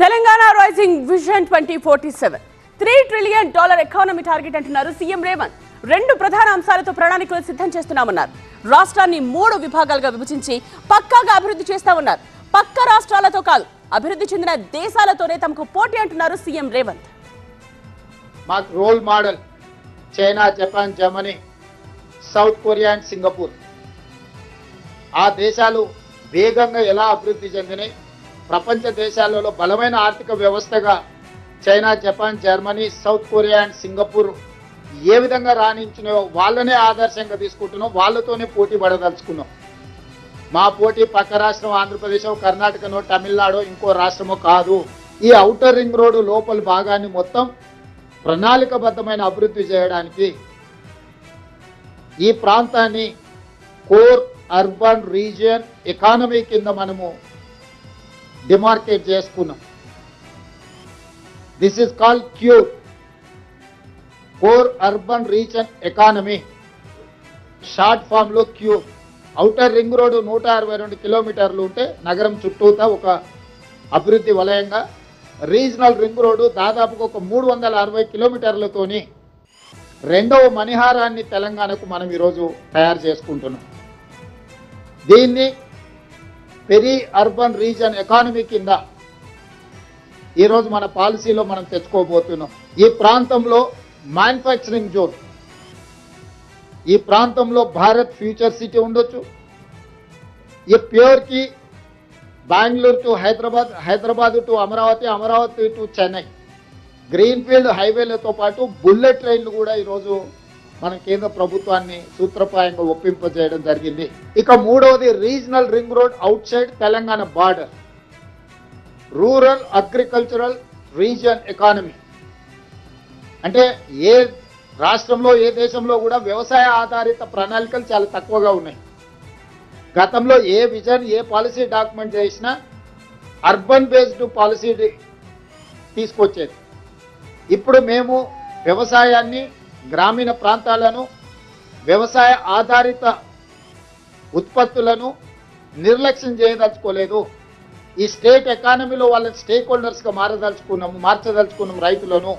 Telangana rising vision twenty forty seven three trillion dollar economy target అంటున్నారు CM Revanth. రెండు ప్రధాన అంశాలతో ప్రణాళికలు సిద్ధం చేస్తున్నామన్నారు. రాష్ట్రాన్ని మూడు విభాగాలుగా విభజించి పక్కాగా అభివృద్ధి చేస్తామన్నారు పక్క రాష్ట్రాలతో కాదు అభివృద్ధి చెందిన దేశాలతోనే తమకు పోటీ అంటున్నారు సీఎం రేవంత్. మాకు role model China Japan Germany South Korea and Singapore. ఆ దేశాలు వేగంగా ఎలా అభివృద్ధి చెందినాయి ప్రపంచ దేశాలలో బలమైన ఆర్థిక వ్యవస్థగా China Japan Germany South Korea and Singapore ఏ విధంగా రాణించినాయో వాళ్ళనే ఆదర్శంగా తీసుకుంటున్నాం వాళ్ళతోనే పోటీ పడదలుచుకున్నాం. మా పోటీ పక్క రాష్ట్రం ఆంధ్రప్రదేశ్ కర్ణాటకనో తమిళనాడు ఇంకో రాష్ట్రమో కాదు. ఈ ఔటర్ రింగ్ రోడ్డు లోపల భాగాన్ని మొత్తం ప్రణాళికబద్ధమైన అభివృద్ధి చేయడానికి ఈ ప్రాంతాన్ని కోర్ అర్బన్ రీజియన్ ఎకానమీ కింద మనము డిమార్కేట్ చేసుకున్నాం. This is call CURE core urban region economy short ఫామ్లో క్యూ ఔటర్ రింగ్ రోడ్డు నూట అరవై రెండు కిలోమీటర్లు ఉంటే నగరం చుట్టూతా ఒక అభివృద్ధి వలయంగా రీజనల్ రింగ్ రోడ్డు దాదాపుగా ఒక మూడు వందల అరవై కిలోమీటర్లతోని రెండవ మణిహారాన్ని తెలంగాణకు మనం ఈరోజు తయారు చేసుకుంటున్నాం. దీన్ని పెరి అర్బన్ రీజన్ ఎకానమీ కింద ఈరోజు మన పాలసీలో మనం తెచ్చుకోబోతున్నాం. ఈ ప్రాంతంలో మ్యానుఫ్యాక్చరింగ్ జోన్. ఈ ప్రాంతంలో భారత్ ఫ్యూచర్ సిటీ ఉండొచ్చు. ఈ ప్యూర్కి Bengaluru to Hyderabad Hyderabad to Amaravati Amaravati to Chennai. Greenfield హైవేలతో పాటు బుల్లెట్ ట్రైన్లు కూడా ఈరోజు మన కేంద్ర ప్రభుత్వాన్ని సూత్రప్రాయంగా ఒప్పింపజేయడం జరిగింది. ఇక మూడవది regional ring road outside Telangana border. Rural agricultural region economy. అంటే ఏ రాష్ట్రంలో ఏ దేశంలో కూడా వ్యవసాయ ఆధారిత ప్రణాళికలు చాలా తక్కువగా ఉన్నాయి. గతంలో ఏ విజన్ ఏ పాలసీ డాక్యుమెంట్ చేసినా అర్బన్ బేస్డ్ పాలసీ తీసుకొచ్చేది. ఇప్పుడు మేము వ్యవసాయాన్ని గ్రామీణ ప్రాంతాలను వ్యవసాయ ఆధారిత ఉత్పత్తులను నిర్లక్ష్యం చేయదలుచుకోలేదు. ఈ స్టేట్ ఎకానమీలో వాళ్ళ స్టేక్ హోల్డర్స్గా మారదలుచుకున్నాము మార్చదలుచుకున్నాము రైతులను.